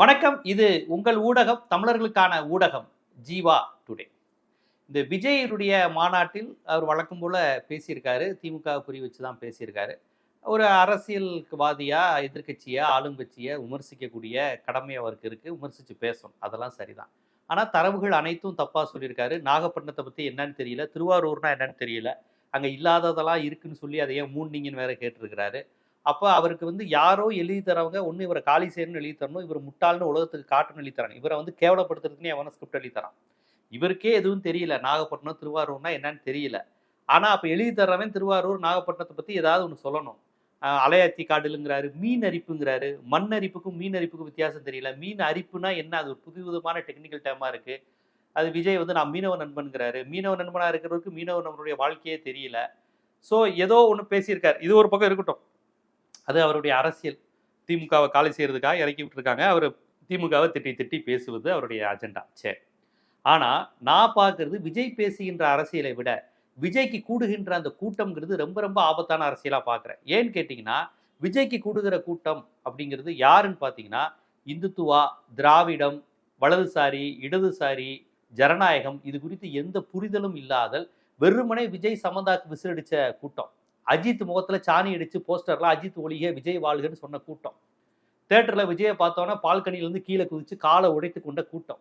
வணக்கம். இது உங்கள் ஊடகம் தமிழர்களுக்கான ஊடகம் ஜீவா டுடே. இந்த விஜயருடைய மாநாட்டில் அவர் வழக்கம் போல பேசியிருக்காரு. திமுக குறி வச்சு தான் பேசியிருக்காரு. ஒரு அரசியல்வாதியா எதிர்க்கட்சியா ஆளுங்கட்சியை விமர்சிக்கக்கூடிய கடமை அவருக்கு இருக்கு. விமர்சிச்சு பேசணும். அதெல்லாம் சரிதான். ஆனால் தரவுகள் அனைத்தும் தப்பாக சொல்லியிருக்காரு. நாகப்பட்டினத்தை பற்றி என்னன்னு தெரியல. திருவாரூர்னா என்னன்னு தெரியல. அங்கே இல்லாததெல்லாம் இருக்குன்னு சொல்லி அதை ஏன் மூண்டிங்கன்னு வேற கேட்டிருக்கிறாரு. அப்போ அவருக்கு வந்து யாரோ எழுதி தரவங்க ஒன்று இவரை காலி செய்யணும்னு எழுதி தரணும் இவர் முட்டாள்னு உலகத்துக்கு காட்டணும்னு எழுதி தரணும். இவரை வந்து கேவலப்படுத்துறதுக்குன்னு எவன ஸ்கிரிப்ட் எழுதி தரான். இவருக்கே எதுவும் தெரியல. நாகப்பட்டினம் திருவாரூர்னா என்னன்னு தெரியல. ஆனால் அப்போ எழுதி தர்றவன் திருவாரூர் நாகப்பட்டினத்தை பற்றி ஏதாவது ஒன்று சொல்லணும். அலையாத்தி காடுலுங்கிறாரு மீன் அரிப்புங்கிறாரு. மண் அரிப்புக்கும் மீன் அரிப்புக்கும் வித்தியாசம் தெரியல. மீன் அரிப்புனா என்ன? அது ஒரு புது விதமான டெக்னிக்கல் டேமாக இருக்குது அது விஜய் வந்து நான் மீனவ நண்பன்கிறாரு. மீனவ நண்பனாக இருக்கிறவருக்கு மீனவ நண்பனுடைய வாழ்க்கையே தெரியல. ஸோ ஏதோ ஒன்று பேசியிருக்காரு. இது ஒரு பக்கம் இருக்கட்டும். அது அவருடைய அரசியல். திமுகவை காலி செய்கிறதுக்காக இறக்கி விட்டுருக்காங்க. அவர் திமுகவை திட்டி திட்டி பேசுவது அவருடைய அஜெண்டா. சரி. ஆனால் நான் பார்க்கறது விஜய் பேசுகின்ற அரசியலை விட விஜய்க்கு கூடுகின்ற அந்த கூட்டம்ங்கிறது ரொம்ப ரொம்ப ஆபத்தான அரசியலாக பார்க்குறேன். ஏன்னு கேட்டிங்கன்னா விஜய்க்கு கூடுகிற கூட்டம் அப்படிங்கிறது யாருன்னு பார்த்தீங்கன்னா இந்துத்துவா திராவிடம் வலதுசாரி இடதுசாரி ஜனநாயகம் இது குறித்து எந்த புரிதலும் இல்லாதல் வெறுமனே விஜய் சமந்தாக்கு விசிலடித்த கூட்டம். அஜித் முகத்தில் சாணி அடித்து போஸ்டர்லாம் அஜித் ஒளிக விஜய் வாழ்கன்னு சொன்ன கூட்டம். தேட்டரில் விஜயை பார்த்தோன்னா பால்கனியிலேருந்து கீழே குதித்து காலை உடைத்து கொண்ட கூட்டம்.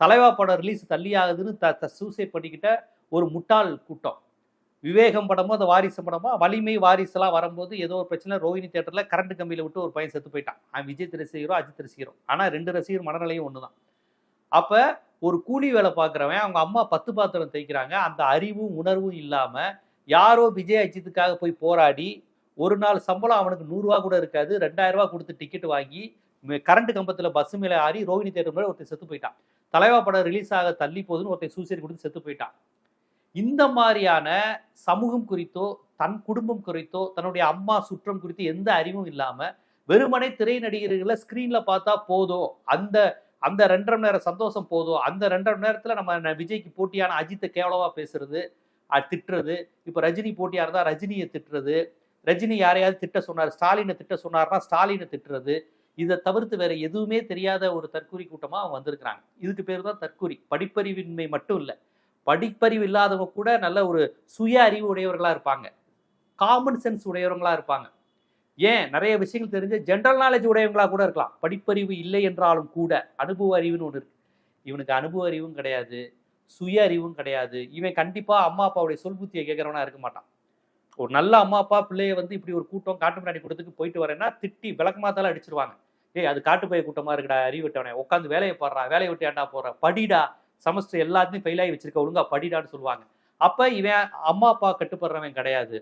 தலைவா படம் ரிலீஸ் தள்ளி ஆகுதுன்னு த த சூசைட் பண்ணிக்கிட்ட ஒரு முட்டாள் கூட்டம். விவேகம் படமோ அந்த வாரிசு படமோ வலிமை வாரிசுலாம் வரும்போது ஏதோ ஒரு பிரச்சனை ரோஹிணி தேட்டரில் கரண்ட் கம்பியில் விட்டு ஒரு பையன் செத்து போயிட்டான். அவன் விஜய் ரசிகரோ அஜித் ரசிகரோ. ஆனால் ரெண்டு ரசிகர் மனநிலையும் ஒன்று தான் அப்போ ஒரு கூலி வேலை பார்க்குறவன் அவங்க அம்மா பத்து பாத்திரம் தைக்கிறாங்க அந்த அறிவும் உணர்வும் இல்லாமல் யாரோ விஜய் அஜித்துக்காக போய் போராடி ஒரு நாள் சம்பளம் அவனுக்கு நூறுரூவா கூட இருக்காது ரெண்டாயிரம் கொடுத்து டிக்கெட் வாங்கி கரண்ட் கம்பத்தில் பஸ் மேலே ஆறி ரோஹிணி தேட்டர் மேலே ஒருத்தர் செத்து போயிட்டான். தலைவா படம் ரிலீஸ் ஆக தள்ளி போகுதுன்னு ஒருத்தர் சூசைட் கொடுத்து செத்து போயிட்டான். இந்த மாதிரியான சமூகம் குறித்தோ தன் குடும்பம் குறித்தோ தன்னுடைய அம்மா சுற்றம் குறித்து எந்த அறிவும் இல்லாமல் வெறுமனே திரை நடிகர்களை ஸ்க்ரீனில் பார்த்தா போதும் அந்த அந்த ரெண்டரை மணி நேரம் சந்தோஷம் போதும் அந்த ரெண்டரை மணி நேரத்தில் நம்ம விஜய்க்கு போட்டியான அஜித்தை கேவலமாக பேசுறது திட்டுறது. இப்போ ரஜினி போட்டியாக இருந்தால் ரஜினியை திட்டுறது. ரஜினி யாரையாவது திட்ட சொன்னார் ஸ்டாலினை திட்ட சொன்னார்னா ஸ்டாலினை திட்டுறது. இதை தவிர்த்து வேற எதுவுமே தெரியாத ஒரு தற்கூரி கூட்டமாக அவங்க வந்திருக்கிறாங்க. இதுக்கு பேர் தான் தற்கூரி. படிப்பறிவின்மை மட்டும் இல்லை. படிப்பறிவு இல்லாதவங்க கூட நல்ல ஒரு சுய அறிவு உடையவர்களாக இருப்பாங்க. காமன் சென்ஸ் உடையவர்களாக இருப்பாங்க. ஏன்? நிறைய விஷயங்கள் தெரிஞ்ச ஜென்ரல் நாலேஜ் உடையவங்களா கூட இருக்கலாம். படிப்பறிவு இல்லை என்றாலும் கூட அனுபவ அறிவுன்னு ஒன்று இருக்கு. இவனுக்கு அனுபவ அறிவும் கிடையாது. சுய அறிவும் கிடையாது. இவன் கண்டிப்பாக அம்மா அப்பாவுடைய சொல்புத்தியை கேட்குறவனா இருக்க மாட்டான். ஒரு நல்ல அம்மா அப்பா பிள்ளைய வந்து இப்படி ஒரு கூட்டம் காட்டு முன்னாடி கூட்டத்துக்கு போயிட்டு வரேன்னா திட்டி விளக்கமாத்தால அடிச்சிருவாங்க. ஏய் அது காட்டு போய் இருக்கடா இருக்குடா அறிவிட்டவனே உட்காந்து வேலையை பாடுறா வேலையை விட்டு ஏண்டா போடுறா படிடா. செமஸ்டர் எல்லாத்தையும் ஃபெயில் ஆகி வச்சிருக்க ஒழுங்கா படிடான்னு சொல்லுவாங்க. அப்போ இவன் அம்மா அப்பா கட்டுப்படுறவன் கிடையாது.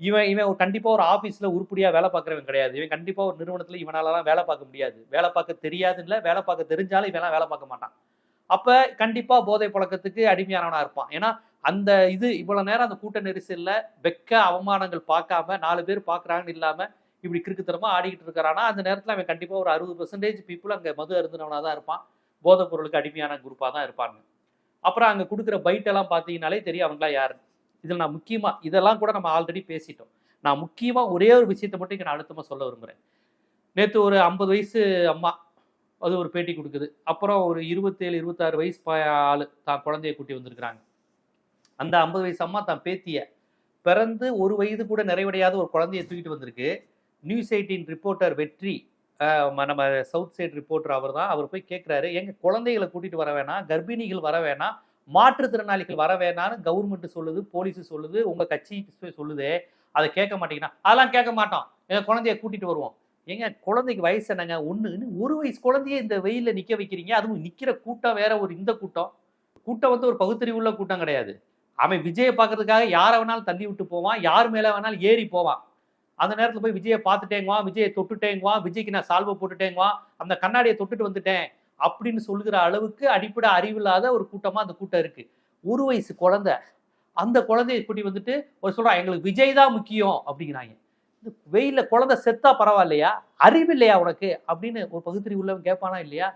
இவன் இவன் கண்டிப்பாக ஒரு ஆஃபீஸில் உருப்படியாக வேலை பார்க்குறவன் கிடையாது. இவன் கண்டிப்பாக ஒரு நிறுவனத்தில் இவனாலலாம் வேலை பார்க்க முடியாது. வேலை பார்க்க தெரியாதுன்னு வேலை பார்க்க தெரிஞ்சாலும் இவெல்லாம் வேலை பார்க்க மாட்டான். அப்ப கண்டிப்பா போதை பழக்கத்துக்கு அடிமையானவனா இருப்பான். ஏன்னா அந்த இது இவ்வளவு நேரம் அந்த கூட்ட நெரிசல்ல வெக்க அவமானங்கள் பார்க்காம நாலு பேர் பார்க்குறாங்கன்னு இல்லாம இப்படி கிறுக்குத்தனமா ஆடிக்கிட்டு இருக்கிறானா அந்த நேரத்துல அவன் கண்டிப்பா ஒரு அறுபது பெர்சன்டேஜ் பீப்புள் அங்க மது அருந்தினவனா தான் இருப்பான். போதைப் பொருளுக்கு அடிமையான குரூப்பா தான் இருப்பாங்க. அப்புறம் அங்க கொடுக்குற பைட் எல்லாம் பார்த்தீங்கனாலே தெரியும் அவங்களா யாரு. இதில் நான் முக்கியமா இதெல்லாம் கூட நம்ம ஆல்ரெடி பேசிட்டோம். நான் முக்கியமா ஒரே ஒரு விஷயத்தை மட்டும் இங்க நான் அழுத்தமா சொல்ல விரும்புறேன். நேற்று ஒரு ஐம்பது வயசு அம்மா அது ஒரு பேட்டி கொடுக்குது. அப்புறம் ஒரு இருபத்தேழு இருபத்தாறு வயசு ஆள் தான் குழந்தைய கூட்டி வந்திருக்கிறாங்க. அந்த ஐம்பது வயசு அம்மா தான் பேத்திய பிறந்து ஒரு வயது கூட நிறைவடையாத ஒரு குழந்தைய தூக்கிட்டு வந்திருக்கு. நியூஸ் எயிட்டின் ரிப்போர்ட்டர் வெற்றி ம- நம்ம சவுத் சைடு ரிப்போர்ட்டர் அவர் தான். அவர் போய் கேட்குறாரு எங்கள் குழந்தைகளை கூட்டிகிட்டு வர வேணாம் கர்ப்பிணிகள் வர வேணாம் மாற்றுத்திறனாளிகள் வர வேணாம்னு கவர்மெண்ட் சொல்லுது போலீஸு சொல்லுது உங்கள் கட்சி சொல்லுதே அதை கேட்க மாட்டீங்கன்னா. அதெல்லாம் கேட்க மாட்டோம். எங்கள் குழந்தைய கூட்டிகிட்டு வருவோம். ஏங்க குழந்தைக்கு வயசு என்னங்க? ஒன்றுன்னு ஒரு வயசு குழந்தைய இந்த வெயிலில் நிற்க வைக்கிறீங்க அதுவும் நிற்கிற கூட்டம் வேற ஒரு இந்த கூட்டம். கூட்டம் வந்து ஒரு பகுத்தறிவுள்ள கூட்டம் கிடையாது. அவன் விஜயை பார்க்கறதுக்காக யாரை வேணாலும் தள்ளி விட்டு போவான் யார் மேலே வேணாலும் ஏறி போவான். அந்த நேரத்தில் போய் விஜயை பார்த்துட்டேங்குவான் விஜயை தொட்டுட்டேங்குவான் விஜய்க்கு நான் சால்வை போட்டுட்டேங்குவான் அந்த கண்ணாடியை தொட்டுட்டு வந்துட்டேன் அப்படின்னு சொல்லுகிற அளவுக்கு அடிப்படை அறிவில்லாத ஒரு கூட்டமாக அந்த கூட்டம் இருக்குது ஒரு வயசு குழந்தை அந்த குழந்தைய கூட்டி வந்துட்டு ஒரு சொல்கிறான் எங்களுக்கு விஜய் தான் முக்கியம் அப்படிங்கிறாங்க. இந்த வெயில்ல குழந்தை செத்தா பரவாயில்லையா? அறிவு இல்லையா உனக்கு? அப்படின்னு ஒரு பகுத்தறிவு உள்ளவன் கேட்பானா இல்லையா?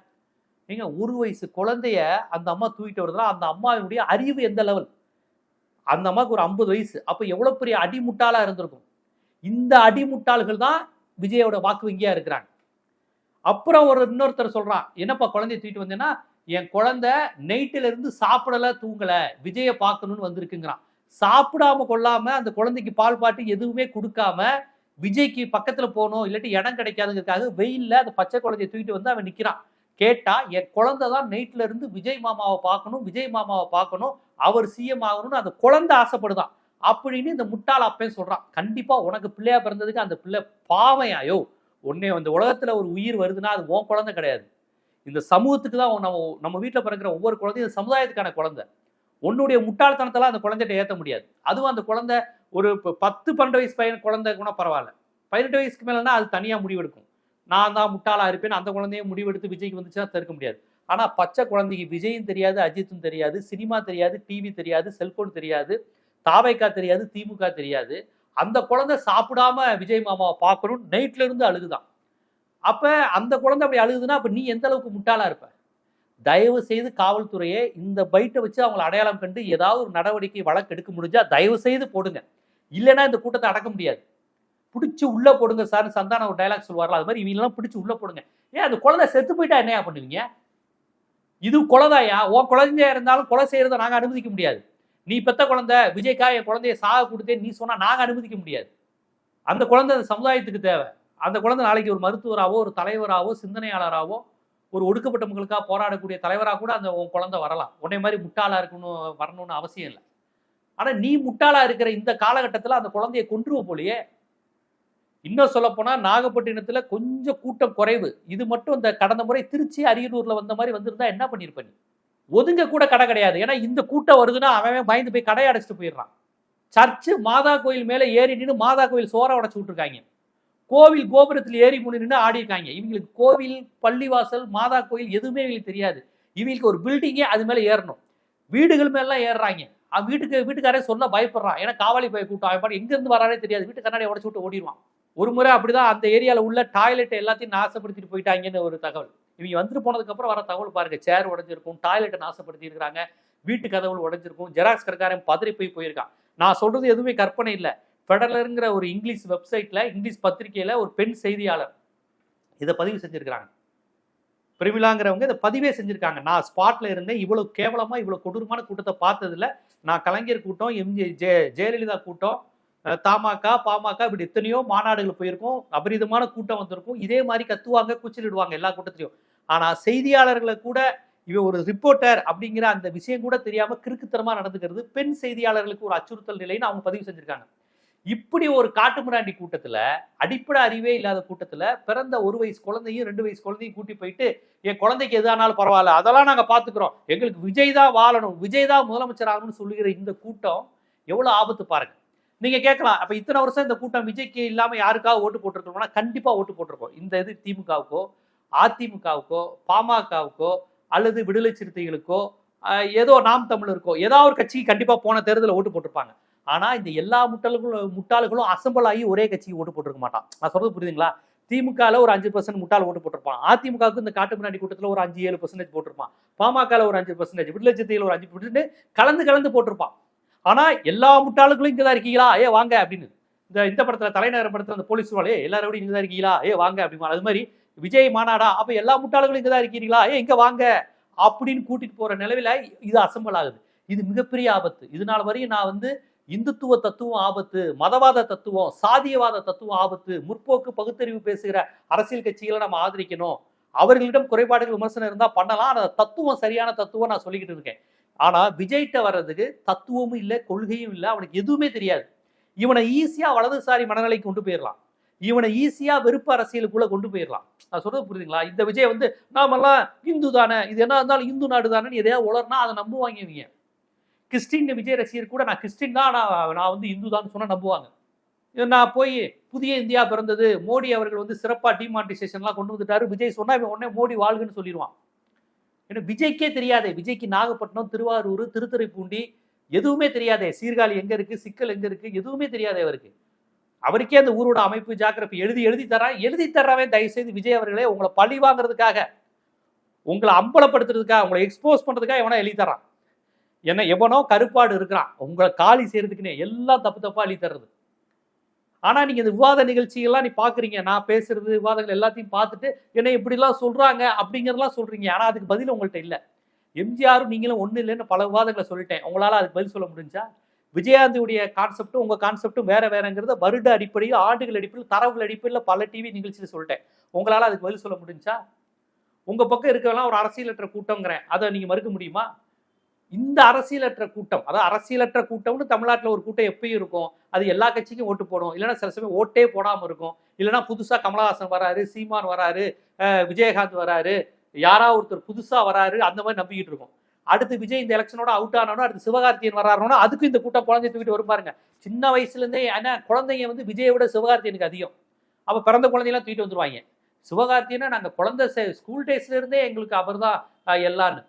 நீங்க ஒரு வயசு குழந்தைய அந்த அம்மா தூக்கிட்டு வருதுன்னா அந்த அம்மாவினுடைய அறிவு எந்த லெவல் அந்த அம்மாவுக்கு ஒரு ஐம்பது வயசு. அப்ப எவ்வளவு பெரிய அடிமுட்டாளா இருந்திருக்கும்? இந்த அடிமுட்டாள்கள் தான் விஜயோட வாக்கு வங்கியா இருக்கிறாங்க. அப்புறம் ஒரு இன்னொருத்தர் சொல்றான் என்னப்பா குழந்தைய தூக்கிட்டு வந்தேன்னா என் குழந்தை நைட்டில இருந்து சாப்பிடல தூங்கல. விஜய பார்க்கணும்னு வந்திருக்குங்கிறான். சாப்பிடாம கொள்ளாம அந்த குழந்தைக்கு பால் பாட்டு எதுவுமே கொடுக்காம விஜய்க்கு பக்கத்துல போகணும் இல்லாட்டி இடம் கிடைக்காதுங்கிறதுக்காக வெயில்ல அந்த பச்சை குழந்தைய தூக்கிட்டு வந்து அவன் நிக்கிறான். கேட்டா என் குழந்தை தான் நைட்ல இருந்து விஜய் மாமாவை பார்க்கணும் விஜய் மாமாவை பார்க்கணும். அவர் சிஎம் ஆகணும்னு அந்த குழந்தை ஆசைப்படுதான். அப்படின்னு இந்த முட்டாள் அப்பேன் சொல்றான். கண்டிப்பா உனக்கு பிள்ளையா பிறந்ததுக்கு அந்த பிள்ளை பாவையாயோ உன்னை அந்த உலகத்துல ஒரு உயிர் வருதுன்னா அது உன் குழந்தை கிடையாது. இந்த சமூகத்துக்கு தான் நம்ம நம்ம வீட்டில் பிறக்கிற ஒவ்வொரு குழந்தையும் இந்த சமுதாயத்துக்கான குழந்தை. உன்னுடைய முட்டாள்தனத்தெல்லாம் அந்த குழந்தைகிட்ட ஏற்ற முடியாது. அதுவும் அந்த குழந்தை ஒரு இப்போ பத்து பன்னெண்டு வயசு பையன் குழந்தை கூட பரவாயில்ல. பதினெட்டு வயசுக்கு மேலேனா அது தனியாக முடிவெடுக்கும். நான் தான் முட்டாளாக இருப்பேன் அந்த குழந்தையும் முடிவெடுத்து விஜய்க்கு வந்துச்சுன்னா தடுக்க முடியாது. ஆனால் பச்சை குழந்தைக்கு விஜயும் தெரியாது அஜித்தும் தெரியாது சினிமா தெரியாது டிவி தெரியாது செல்போன் தெரியாது தாவைக்கா தெரியாது திமுக தெரியாது. அந்த குழந்தை சாப்பிடாம விஜய் மாமாவை பார்க்கணும் நைட்ல இருந்து அழுகுதான். அப்ப அந்த குழந்தை அப்படி அழுகுதுன்னா அப்ப நீ எந்த அளவுக்கு முட்டாளா இருப்ப? தயவு செய்து காவல்துறையை இந்த பைட்டை வச்சு அவங்களை அடையாளம் கண்டு ஏதாவது ஒரு நடவடிக்கை வழக்கு எடுக்க முடிஞ்சா தயவு செய்து போடுங்க. இல்லைன்னா இந்த கூட்டத்தை அடக்க முடியாது. பிடிச்சி உள்ளே போடுங்க சார் சந்தானம் ஒரு டைலாக் சொல்லுவார்ல அது மாதிரி இவங்கெல்லாம் பிடிச்சி உள்ளே போடுங்க. ஏன் அந்த குழந்தை செத்து போயிட்டா என்னையா பண்ணுவீங்க? இது குலதாயா உன் குழந்தையா இருந்தாலும் கொலை செய்யறதை நாங்கள் அனுமதிக்க முடியாது. நீ பெத்த குழந்தை விஜய்க்கா என் குழந்தைய சாக கொடுத்தே நீ சொன்னால் நாங்கள் அனுமதிக்க முடியாது. அந்த குழந்தை அந்த சமுதாயத்துக்கு தேவை. அந்த குழந்தை நாளைக்கு ஒரு மருத்துவராகவோ ஒரு தலைவராகவோ சிந்தனையாளராகவோ ஒரு ஒடுக்கப்பட்ட மக்களுக்காக போராடக்கூடிய தலைவராக கூட அந்த உன் குழந்தை வரலாம். உன்னை மாதிரி முட்டாளாக இருக்கணும் வரணும்னு அவசியம் இல்லை. ஆனால் நீ முட்டாளா இருக்கிற இந்த காலகட்டத்தில் அந்த குழந்தைய கொன்றுவ போலியே. இன்னும் சொல்ல நாகப்பட்டினத்தில் கொஞ்சம் கூட்டம் குறைவு. இது மட்டும் இந்த கடந்த முறை திருச்சி அரியலூரில் வந்த மாதிரி வந்திருந்தா என்ன பண்ணிருப்ப நீ? ஒதுங்க கூட கடை கிடையாது. ஏன்னா இந்த கூட்டம் வருதுன்னா அவன் பயந்து போய் கடையை அடைச்சிட்டு போயிடுறான். சர்ச்சு மாதா கோயில் மேலே ஏறி நின்று மாதா கோயில் சோற உடச்சி விட்டுருக்காங்க. கோவில் கோபுரத்தில் ஏறி முடி நின்று ஆடிருக்காங்க இவங்களுக்கு கோவில் பள்ளிவாசல் மாதா கோயில் எதுவுமே இவங்களுக்கு தெரியாது. இவங்களுக்கு ஒரு பில்டிங்கே அது மேலே ஏறணும். வீடுகள் மேலாம் ஏறுறாங்க. அவன் வீட்டுக்கு வீட்டுக்காரே சொல்ல பயப்படுறான். ஏன்னா காவலி போய் கூட்டம் அவன் பாட்டு எங்க வரானே தெரியாது. வீட்டு கண்ணாடி உடச்சு விட்டு ஓடிடுவான். ஒரு முறை அப்படிதான் அந்த ஏரியாவில் உள்ள டாய்லெட் எல்லாத்தையும் நாசப்படுத்திட்டு போயிட்டாங்கன்னு ஒரு தகவல். இவங்க வந்துட்டு போனதுக்கப்புறம் வர தகவல் பாருங்க. சேர் உடஞ்சிருக்கும் டாய்லெட்டை நாசப்படுத்தி இருக்கிறாங்க வீட்டு கதவுகள் உடஞ்சிருக்கும். ஜெராக்ஸ் கடைக்காரன் பதறி போய் போயிருக்கான். நான் சொல்றது எதுவுமே கற்பனை இல்லை. ஃபெடரலுங்கிற ஒரு இங்கிலீஷ் வெப்சைட்ல இங்கிலீஷ் பத்திரிக்கையில ஒரு பெண் செய்தியாளர் இதை பதிவு செஞ்சிருக்கிறாங்க. பிரமிளாங்கிறவங்க இதை பதிவே செஞ்சுருக்காங்க. நான் ஸ்பாட்டில் இருந்தேன். இவ்வளோ கேவலமாக இவ்வளோ கொடூரமான கூட்டத்தை பார்த்ததில்ல. நான் கலைஞர் கூட்டம் எம்ஜி ஜெ ஜெயலலிதா கூட்டம் தமாக பாமக இப்படி எத்தனையோ மாநாடுகள் போயிருக்கும். அபரிதமான கூட்டம் வந்திருக்கும். இதே மாதிரி கத்துவாங்க கூச்சலிடுவாங்க எல்லா கூட்டத்திலையும். ஆனால் செய்தியாளர்களை கூட இவன் ஒரு ரிப்போர்ட்டர் அப்படிங்கிற அந்த விஷயம் கூட தெரியாமல் கிறுக்குத்தரமாக நடந்துக்கிறது பெண் செய்தியாளர்களுக்கு ஒரு அச்சுறுத்தல் நிலைன்னு அவங்க பதிவு செஞ்சுருக்காங்க. இப்படி ஒரு காட்டுமிராண்டி கூட்டத்துல அடிப்படை அறிவே இல்லாத கூட்டத்துல பிறந்த ஒரு வயசு குழந்தையும் ரெண்டு வயசு குழந்தையும் கூட்டி போயிட்டு என் குழந்தைக்கு எதானாலும் பரவாயில்ல. அதெல்லாம் நாங்க பாத்துக்கிறோம். எங்களுக்கு விஜய் தான் வாழணும். விஜய் தான் முதலமைச்சர் ஆகணும்னு சொல்லுகிற இந்த கூட்டம் எவ்வளவு ஆபத்து பாருங்க. நீங்க கேட்கலாம். அப்ப இத்தனை வருஷம் இந்த கூட்டம் விஜய்க்கு இல்லாம யாருக்காக ஓட்டு போட்டிருக்கோம்னா கண்டிப்பா ஓட்டு போட்டிருக்கோம் இந்த இது திமுகவுக்கோ அதிமுகவுக்கோ பாமகவுக்கோ அல்லது விடுதலை சிறுத்தைகளுக்கோ ஏதோ நாம் தமிழருக்கோ ஏதாவது ஒரு கட்சிக்கு கண்டிப்பா போன தேர்தலில் ஓட்டு போட்டிருப்பாங்க. ஆனா இந்த எல்லா முட்டாள்களும் முட்டாள்களும் அசம்பிள் ஆகி ஒரே கட்சிக்கு ஓட்டு போட்டிருக்க மாட்டான். நான் சொல்றது புரியுதுங்களா? திமுகவில் ஒரு அஞ்சு பர்சன்ட் முட்டாள் ஓட்டு போட்டிருப்பான். அதிமுகவுக்கு இந்த காட்டு முன்னாடி கூட்டத்தில் ஒரு அஞ்சு ஏழு பர்சன்டேஜ் போட்டிருப்பான். பாமகல ஒரு அஞ்சு பர்சன்டேஜ் விடுதலை சிறுத்தைகள் ஒரு அஞ்சு பர்சன்ட் கலந்து கலந்து போட்டிருப்பான். ஆனா எல்லா முட்டாளுகளும் இங்கே தான் இருக்கீங்களா? ஏ வாங்க அப்படின்னு. இந்த இந்த படத்துல தலைநகர் படத்தில் அந்த போலீஸ் வாழே எல்லாரோட இங்கே தான் இருக்கீங்களா? ஏ வாங்க அப்படிமா அது மாதிரி விஜய் மாநாடா அப்ப எல்லா முட்டாளுகளும் இங்கே தான் இருக்கிறீங்களா ஏ இங்க வாங்க அப்படின்னு கூட்டிட்டு போற நிலவில இது அசம்பல் ஆகுது. இது மிகப்பெரிய ஆபத்து. இதனால வரையும் நான் வந்து இந்துத்துவ தத்துவம் ஆபத்து மதவாத தத்துவம் சாதியவாத தத்துவம் ஆபத்து முற்போக்கு பகுத்தறிவு பேசுகிற அரசியல் கட்சிகளை நம்ம ஆதரிக்கணும். அவர்களிடம் குறைபாடுகள் விமர்சனம் இருந்தால் பண்ணலாம். அந்த தத்துவம் சரியான தத்துவம் நான் சொல்லிக்கிட்டு இருக்கேன். ஆனால் விஜய்கிட்ட வர்றதுக்கு தத்துவமும் இல்லை கொள்கையும் இல்லை அவனுக்கு எதுவுமே தெரியாது. இவனை ஈஸியாக வலதுசாரி மனநிலைக்கு கொண்டு போயிடலாம் இவனை ஈஸியாக வெறுப்பு அரசியலுக்குள்ளே கொண்டு போயிடலாம் நான் சொல்றது புரியுதுங்களா? இந்த விஜய் வந்து நாமெல்லாம் இந்து தானே. இது என்ன இருந்தாலும் இந்து நாடு தானேன்னு எதையாவது உளர்னா அதை நம்புவாங்க இவங்க. கிறிஸ்டின் விஜய் ரசிகர் கூட நான் கிறிஸ்டின் தான் நான் நான் வந்து இந்து தான் சொன்ன நம்புவாங்க. நான் போய் புதிய இந்தியா பிறந்தது மோடி அவர்கள் வந்து சிறப்பாக டிமானிட்டைசேஷன்லாம் கொண்டு வந்துட்டாரு. விஜய் சொன்னால் இவன் உடனே மோடி வாழ்கன்னு சொல்லிடுவான். ஏன்னா விஜய்க்கே தெரியாதே விஜய்க்கு நாகப்பட்டினம் திருவாரூர் திருத்துறைப்பூண்டி எதுவுமே தெரியாதே. சீர்காழி எங்கே இருக்குது சிக்கல் எங்கே இருக்குது எதுவுமே தெரியாதே அவருக்கு. அவருக்கே அந்த ஊரோட அமைப்பு ஜாக்கிரபி எழுதி எழுதி தரான். எழுதி தர்றவன் தயவு செய்து விஜய் அவர்களே உங்களை பழி வாங்குறதுக்காக உங்களை அம்பலப்படுத்துறதுக்காக உங்களை எக்ஸ்போஸ் பண்ணுறதுக்காக எவனா எழுதி தரான் என்ன எவனோ கருப்பாடு இருக்கிறான். உங்களை காலி செய்யறதுக்குன்னே எல்லாம் தப்பு தப்பா அழி தர்றது. ஆனா நீங்க இந்த விவாத நிகழ்ச்சிகள்லாம் நீ பாக்குறீங்க. நான் பேசுறது விவாதங்கள் எல்லாத்தையும் பார்த்துட்டு என்ன இப்படிலாம் சொல்றாங்க அப்படிங்கறதெல்லாம் சொல்றீங்க. ஆனா அதுக்கு பதில் உங்கள்கிட்ட இல்ல. எம்ஜிஆரும் நீங்களும் ஒண்ணு இல்லைன்னு பல விவாதங்களை சொல்லிட்டேன். உங்களால அதுக்கு பதில் சொல்ல முடிஞ்சா? விஜயாந்தியுடைய கான்செப்டும் உங்க கான்செப்டும் வேற வேறங்கிறத வருட அடிப்படையில் ஆண்டுகள் அடிப்படையில் தரவுகள் அடிப்படையில் பல டிவி நிகழ்ச்சியில் சொல்லிட்டேன். உங்களால அதுக்கு பதில் சொல்ல முடிஞ்சா? உங்க பக்கம் இருக்கவெல்லாம் ஒரு அரசியலற்ற கூட்டங்கிறேன் அதை நீங்க மறுக்க முடியுமா? இந்த அரசியலற்ற கூட்டம் அதாவது அரசியலற்ற கூட்டம்னு தமிழ்நாட்டில் ஒரு கூட்டம் எப்பயும் இருக்கும். அது எல்லா கட்சிக்கும் ஓட்டு போடும். இல்லைன்னா சில சமயம் ஓட்டே போடாமல் இருக்கும். இல்லைன்னா புதுசாக கமலஹாசன் வராரு சீமான் வராரு விஜயகாந்த் வராரு யாரா ஒருத்தர் புதுசாக வராரு அந்த மாதிரி நம்பிக்கிட்டு இருக்கும். அடுத்து விஜய் இந்த எலெக்ஷனோட அவுட் ஆனானோ அடுத்து சிவகார்த்தியன் வராருனோ அதுக்கும் இந்த கூட்டம் குழந்தை தூக்கிட்டு வரும் பாருங்க. சின்ன வயசுலேருந்தே ஏன்னா குழந்தைங்க வந்து விஜயை விட சிவகார்த்தியனுக்கு அதிகம். அப்போ பிறந்த குழந்தையெல்லாம் தூக்கிட்டு வந்துருவாங்க. சிவகார்த்தியனை நாங்கள் குழந்தை ஸ்கூல் டேஸ்லேருந்தே எங்களுக்கு அவர் தான் எல்லான்னு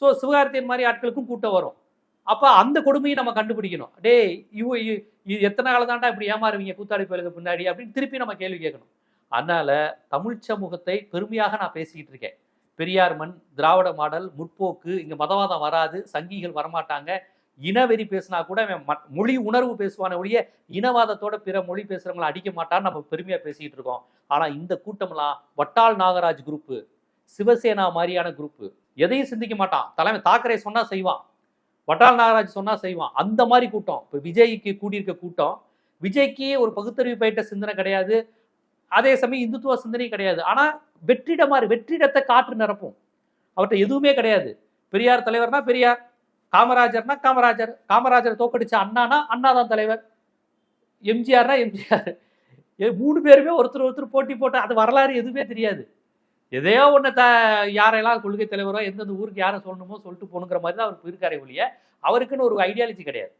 ஸோ சிவகார்த்தியன் மாதிரி ஆட்களுக்கும் கூட்டம் வரும். அப்போ அந்த கொடுமையை நம்ம கண்டுபிடிக்கணும். டேய் இவ இது எத்தனை காலம் தாண்டா இப்படி ஏமாறுவீங்க? கூத்தாடி போயிலுக்கு பின்னாடி அப்படின்னு திருப்பி நம்ம கேள்வி கேட்கணும். அதனால தமிழ் சமூகத்தை பெருமையாக நான் பேசிக்கிட்டு இருக்கேன். பெரியார் மண் திராவிட மாடல் முற்போக்கு இங்கே மதவாதம் வராது சங்கிகள் வரமாட்டாங்க. இனவெறி பேசினா கூட அவன் ம- மொழி உணர்வு பேசுவானே ஒழிய இனவாதத்தோட பிற மொழி பேசுகிறவங்கள அடிக்க மாட்டான்னு நம்ம பெருமையாக பேசிக்கிட்டு இருக்கோம். ஆனால் இந்த கூட்டம்லாம் வட்டால் நாகராஜ் குரூப்பு சிவசேனா மாதிரியான குரூப்பு எதையும் சிந்திக்க மாட்டான். தலைமை தாக்கரே சொன்னா செய்வான். வட்டால் நாகராஜ் சொன்னா செய்வான். அந்த மாதிரி கூட்டம். இப்போ விஜய்க்கு கூடியிருக்க கூட்டம். விஜய்க்கு ஒரு பகுத்தறிவு பயிட்ட சிந்தனை கிடையாது. அதே சமயம் இந்துத்துவ சிந்தனையும் கிடையாது. ஆனால் வெற்றிட மாதிரி வெற்றிடத்தை காற்று நிரப்பும். அவர்கிட்ட எதுவுமே கிடையாது. பெரியார் தலைவர்னா பெரியார் காமராஜர்னா காமராஜர். காமராஜரை தோக்கடிச்ச அண்ணானா அண்ணா தான் தலைவர். எம்ஜிஆர்னா எம்ஜிஆர். மூணு பேருமே ஒருத்தர் ஒருத்தர் போட்டி போட்டால் அது வரலாறு எதுவுமே தெரியாது. எதையோ ஒன்று த யாரெல்லாம் கொள்கை தலைவரோ எந்தெந்த ஊருக்கு யாரை சொல்லணுமோ சொல்லிட்டு போகணுங்கிற மாதிரி தான் அவர் போயிருக்காரே ஒழிய அவருக்குன்னு ஒரு ஐடியாலஜி கிடையாது.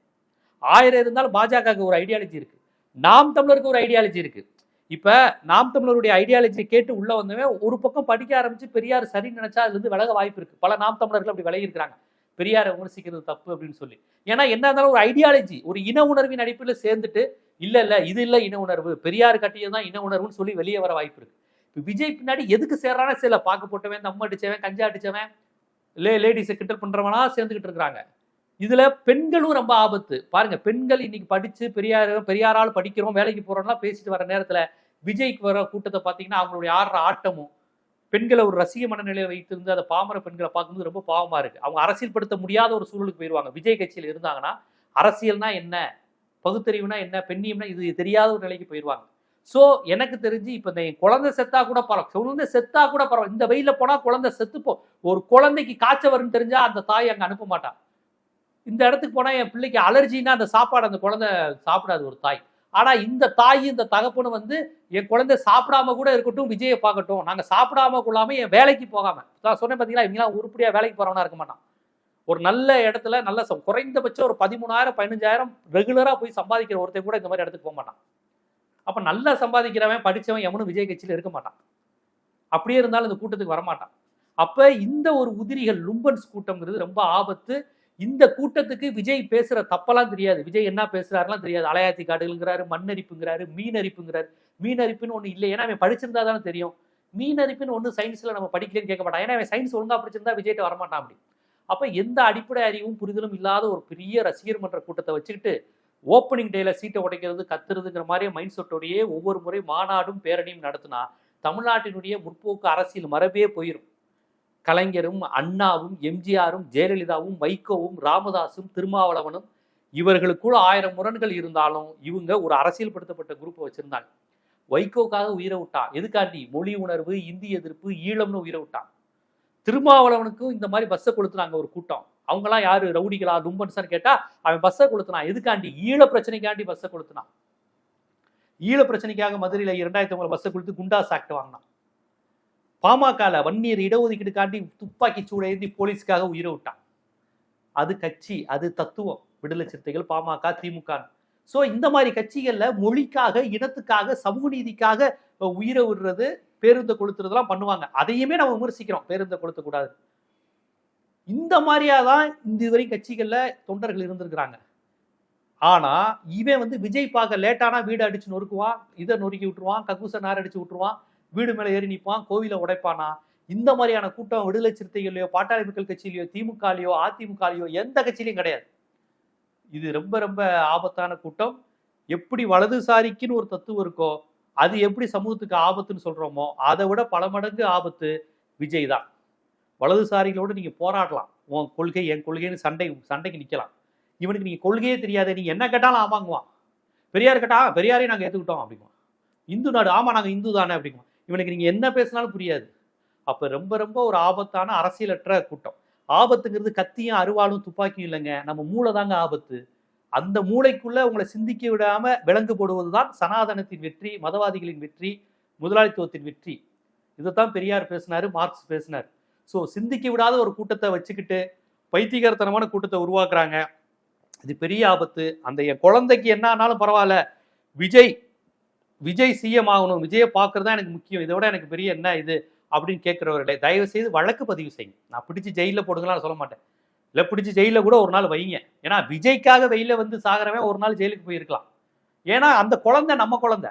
ஆயிரம் இருந்தாலும் பாஜகவுக்கு ஒரு ஐடியாலஜி இருக்குது நாம் தமிழருக்கு ஒரு ஐடியாலஜி இருக்குது இப்போ நாம் தமிழருடைய ஐடியாலஜியை கேட்டு உள்ளே வந்தவன் ஒரு பக்கம் படிக்க ஆரம்பித்து பெரியார் சரின்னு நினச்சா அதுலேருந்து விலக வாய்ப்பு இருக்குது பல நாம் தமிழர்கள் அப்படி விலகி இருக்கிறாங்க. பெரியாரை விமர்சிக்கிறது தப்பு அப்படின்னு சொல்லி. ஏன்னா என்ன இருந்தாலும் ஒரு ஐடியாலஜி ஒரு இன உணர்வின் அடிப்படையில் சேர்ந்துட்டு இல்லை இல்லை இது இல்லை இன உணர்வு பெரியார் கட்டியது தான் இன உணர்வுன்னு சொல்லி வெளியே வர வாய்ப்பு இருக்குது விஜய் பின்னாடி எதுக்கு சேர்றானே சில பாக்கு போட்டவன் தம் அடிச்சவன் கஞ்சா அடிச்சவன். லே லேடிஸை கிண்டல் பண்ணுறவனா சேர்ந்துக்கிட்டு இருக்கிறாங்க. இதில் பெண்களும் ரொம்ப ஆபத்து. பாருங்க பெண்கள் இன்னைக்கு படித்து பெரியார் பெரியாரால் படிக்கிறோம் வேலைக்கு போகிறோம்லாம் பேசிட்டு வர நேரத்தில் விஜய்க்கு வர கூட்டத்தை பார்த்தீங்கன்னா அவங்களுடைய ஆடுற ஆட்டமும் பெண்களை ஒரு ரசிக மனநிலையை வைத்திருந்து அந்த பாமர பெண்களை பார்க்கும்போது ரொம்ப பாவமாக இருக்குது அவங்க அரசியல்படுத்த முடியாத ஒரு சூழலுக்கு போயிடுவாங்க விஜய் கட்சியில் இருந்தாங்கன்னா அரசியல்னா என்ன? பகுத்தறிவுனா என்ன? பெண்ணியம்னா இது தெரியாத ஒரு நிலைக்கு போயிடுவாங்க ஸோ எனக்கு தெரிஞ்சு இப்போ இந்த என் குழந்தை செத்தா கூட பரவாயில்ல குழந்தை செத்தா கூட பரவாயில்ல இந்த வெயில போனா குழந்தை செத்துப்போ ஒரு குழந்தைக்கு காய்ச்சல் வரும்னு தெரிஞ்சா அந்த தாய் அங்க அனுப்ப மாட்டான் இந்த இடத்துக்கு போனா என் பிள்ளைக்கு அலர்ஜின்னா அந்த சாப்பாடு அந்த குழந்தை சாப்பிடாது ஒரு தாய். ஆனா இந்த தாய் இந்த தகப்பனு வந்து என் குழந்தை சாப்பிடாம கூட இருக்கட்டும் விஜயை பார்க்கட்டும். நாங்க சாப்பிடாம கொள்ளாமல் என் வேலைக்கு போகாம. நான் சொன்னேன் பார்த்தீங்களா இவங்களாம் உருப்படியாக வேலைக்கு போகிறவனா இருக்க மாட்டான். ஒரு நல்ல இடத்துல நல்ல குறைந்தபட்சம் ஒரு பதிமூணாயிரம் பதினஞ்சாயிரம் ரெகுலராக போய் சம்பாதிக்கிற ஒருத்தர் கூட இந்த மாதிரி இடத்துக்கு போக மாட்டான். அப்போ நல்லா சம்பாதிக்கிறவன் படிச்சவன் எவனும் விஜய் கட்சியில் இருக்க மாட்டான். அப்படியே இருந்தாலும் இந்த கூட்டத்துக்கு வரமாட்டான். அப்போ இந்த ஒரு உதிரிகள் லும்பன்ஸ் கூட்டம்ங்கிறது ரொம்ப ஆபத்து. இந்த கூட்டத்துக்கு விஜய் பேசுகிற தப்பெல்லாம் தெரியாது. விஜய் என்ன பேசுகிறாருலாம் தெரியாது. அலையாத்தி காடுகள்ங்கிறாரு மண்ணரிப்புங்கிறாரு மீனரிப்புங்கிறாரு. மீனரிப்புன்னு ஒன்று இல்லை. ஏன்னா அவன் படிச்சிருந்தா தானே தெரியும். மீனரிப்புன்னு ஒன்று சயின்ஸில் நம்ம படிக்கலன்னு கேட்க மாட்டான். ஏன்னா அவன் சயின்ஸ் ஒழுங்காக படிச்சிருந்தா விஜய்கிட்ட வரமாட்டான் அப்படி. அப்போ எந்த அடிப்படை அறிவும் புரிதலும் இல்லாத ஒரு பெரிய ரசிகர் மன்ற கூட்டத்தை வச்சுக்கிட்டு ஓப்பனிங் டேல சீட்டை உடைக்கிறது கத்துறதுங்கிற மாதிரியே மைண்ட் செட்டோடையே ஒவ்வொரு முறை மாநாடும் பேரணியும் நடத்தினா தமிழ்நாட்டினுடைய முற்போக்கு அரசியல் மரபே போயிடும் கலைஞரும் அண்ணாவும் எம்ஜிஆரும் ஜெயலலிதாவும் வைகோவும் ராமதாசும் திருமாவளவனும் இவர்களுக்குள்ள ஆயிரம் முரண்கள் இருந்தாலும் இவங்க ஒரு அரசியல்படுத்தப்பட்ட குரூப்பை வச்சிருந்தாங்க. வைகோக்காக உயிரை விட்டான். எதுக்காண்டி? மொழி உணர்வு இந்தி எதிர்ப்பு ஈழம்னு உயிரை விட்டான். திருமாவளவனுக்கும் இந்த மாதிரி பஸ்ஸை கொளுத்துனாங்க ஒரு கூட்டம். அவங்களாம் யாரு? ரவுடிகளா? லும்பன்ஸ்னு கேட்டா அவன் பஸ்ஸை கொளுத்துனான். எதுக்காண்டி? ஈழ பிரச்சனைக்காண்டி பஸ்ஸை கொளுத்துனான். ஈழ பிரச்சனைக்காக மதுரையில இரண்டாயிரத்தி ஒன்பது பஸ்ஸை கொடுத்து குண்டா சாக்ட் வாங்கினான். பாமகல வன்னியர் இடஒதுக்கீடுக்காண்டி துப்பாக்கி சூட ஏந்தி போலீஸ்க்காக உயிரை விட்டான். அது கட்சி அது தத்துவம். விடுதலை சிறுத்தைகள் பாமக திமுக ஸோ இந்த மாதிரி கட்சிகளில் மொழிக்காக இனத்துக்காக சமூக நீதிக்காக உயிரை விடுறது பேருந்தை கொளுத்துறதுலாம் பண்ணுவாங்க. அதையுமே நம்ம விமர்சிக்கிறோம். பேருந்தை கொளுத்தக்கூடாது இந்த மாதிரியா தான் இந்த இதுவரை கட்சிகளில் தொண்டர்கள் இருந்திருக்கிறாங்க. ஆனால் இவன் வந்து விஜய் பார்க்க லேட்டானா வீடு அடிச்சு நொறுக்குவான் இதை நொறுக்கி விட்டுருவான் கக்கூச நார் அடிச்சு விட்டுருவான் வீடு மேலே ஏறி நிற்பான் கோவிலை உடைப்பானா? இந்த மாதிரியான கூட்டம் விடுதலை சிறுத்தைகளையோ பாட்டாளி மக்கள் கட்சியிலையோ திமுகலையோ அதிமுகலையோ எந்த கட்சியிலையும் கிடையாது. இது ரொம்ப ரொம்ப ஆபத்தான கூட்டம். எப்படி வலதுசாரிக்குன்னு ஒரு தத்துவம் இருக்கோ அது எப்படி சமூகத்துக்கு ஆபத்துன்னு சொல்கிறோமோ அதை விட பல மடங்கு ஆபத்து விஜய் தான். வலதுசாரிகளோடு நீங்கள் போராடலாம். உன் கொள்கை என் கொள்கைன்னு சண்டை சண்டைக்கு நிற்கலாம் இவனுக்கு நீங்கள் கொள்கையே தெரியாது நீங்கள் என்ன கேட்டாலும் ஆமாங்குவான் பெரியார் கேட்டால் "ஆ, பெரியாரையும் ஏற்றுக்கிட்டோம் ஏத்துக்கிட்டோம் அப்படிங்குவான். இந்து நாடு ஆமாம் நாங்கள் இந்து தானே அப்படிங்குவான். இவனுக்கு நீங்கள் என்ன பேசினாலும் புரியாது. அப்போ ரொம்ப ரொம்ப ஒரு ஆபத்தான அரசியலற்ற கூட்டம். ஆபத்துங்கிறது கத்தியும் அருவாளும் துப்பாக்கியும் இல்லைங்க. நம்ம மூளை தாங்க ஆபத்து. அந்த மூளைக்குள்ளே உங்களை சிந்திக்க விடாமல் விலங்கு போடுவது தான் சனாதனத்தின் வெற்றி மதவாதிகளின் வெற்றி முதலாளித்துவத்தின் வெற்றி. இதைத்தான் பெரியார் பேசினார் மார்க்ஸ் பேசினார். ஸோ சிந்திக்க விடாத ஒரு கூட்டத்தை வச்சுக்கிட்டு பைத்தியகாரத்தனமான கூட்டத்தை உருவாக்குறாங்க. இது பெரிய ஆபத்து. அந்த என் குழந்தைக்கு என்ன ஆனாலும் பரவாயில்ல. விஜய் விஜய் சிஎம் ஆகணும். விஜயை பார்க்கறது தான் எனக்கு முக்கியம். இதை விட எனக்கு பெரிய என்ன இது அப்படின்னு கேட்குறவர்களே தயவு செய்து வழக்கு பதிவு செய்யுங்க. நான் பிடிச்சி ஜெயிலில் போடுங்களான்னு சொல்ல மாட்டேன். இல்லை பிடிச்சி ஜெயிலில் கூட ஒரு நாள் வைங்க. ஏன்னா விஜய்க்காக வெயில வந்து சாகிறவன் ஒரு நாள் ஜெயிலுக்கு போயிருக்கலாம். ஏன்னா அந்த குழந்தை நம்ம குழந்தை.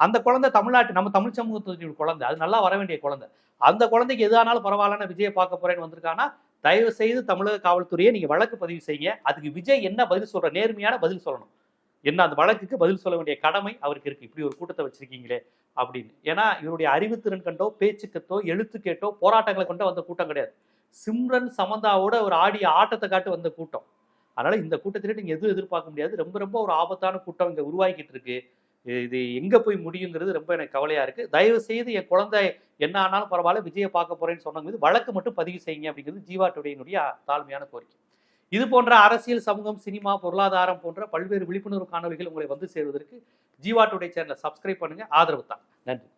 அந்த குழந்தை தமிழ்நாட்டு நம்ம தமிழ் சமூகத்தினுடைய குழந்தை. அது நல்லா வர வேண்டிய குழந்தை. அந்த குழந்தைக்கு எதானாலும் பரவாயில்லன்னு விஜயை பார்க்க போறேன்னு வந்திருக்கானா? தயவு செய்து தமிழக காவல்துறையை நீங்க வழக்கு பதிவு செய்யுங்க. அதுக்கு விஜய் என்ன பதில் சொல்ற நேர்மையான பதில் சொல்லணும். என்ன அந்த வழக்குக்கு பதில் சொல்ல வேண்டிய கடமை அவருக்கு இருக்கு. இப்படி ஒரு கூட்டத்தை வச்சிருக்கீங்களே அப்படின்னு. ஏன்னா இவருடைய அறிவுத்திறன் கண்டோ பேச்சுக்கத்தோ எழுத்து கேட்டோ போராட்டங்களை கொண்டோ வந்த கூட்டம் கிடையாது. சிம்ரன் சமந்தாவோட ஒரு ஆடிய ஆட்டத்தை காட்டு வந்த கூட்டம். அதனால இந்த கூட்டத்திலே நீங்க எதுவும் எதிர்பார்க்க முடியாது. ரொம்ப ரொம்ப ஒரு ஆபத்தான கூட்டம் இங்க உருவாக்கிட்டு இருக்கு. இது எங்க போய் முடியுங்கிறது ரொம்ப எனக்கு கவலையா இருக்கு. தயவு செய்து என் குழந்தை என்ன ஆனாலும் பரவாயில்ல விஜயை பார்க்க போறேன்னு சொன்னது வழக்கு மட்டும் பதிவு செய்யுங்க அப்படிங்கிறது ஜீவா டுடேனுடைய தாழ்மையான கோரிக்கை. இது போன்ற அரசியல் சமூகம் சினிமா பொருளாதாரம் போன்ற பல்வேறு விழிப்புணர்வு காணொலிகள் உங்களை வந்து சேருவதற்கு ஜீவா டுடே சேனலை சப்ஸ்கிரைப் பண்ணுங்க. ஆதரவு தான் நன்றி.